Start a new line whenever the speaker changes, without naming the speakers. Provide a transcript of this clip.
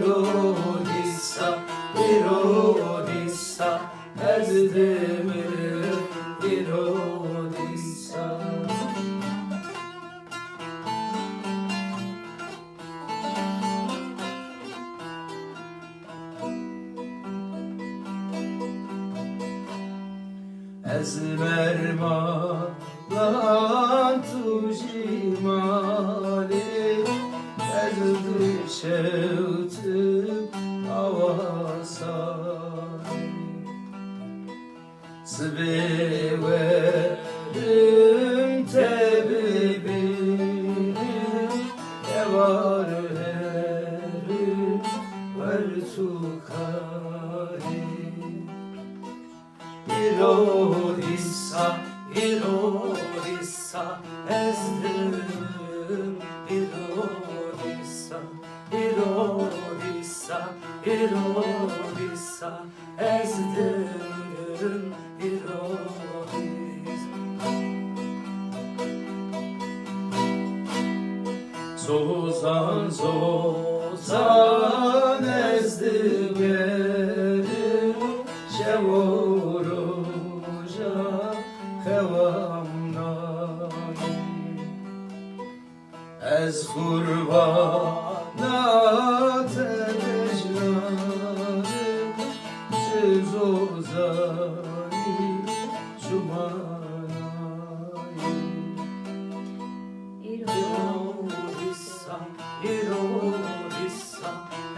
irodissa, irodissa, ezdemir, irodissa. Ez merma lan tujimali Ez dışevtüm Zbeverim tebibim Ne var herim ver tukarim İrodissa, İrodissa ezdim İrodissa, İrodissa, İrodissa ezdim Zozan zozan ezdim yerim Şevoruja hevamnayim Ez kurbana tecnarim Siz ozani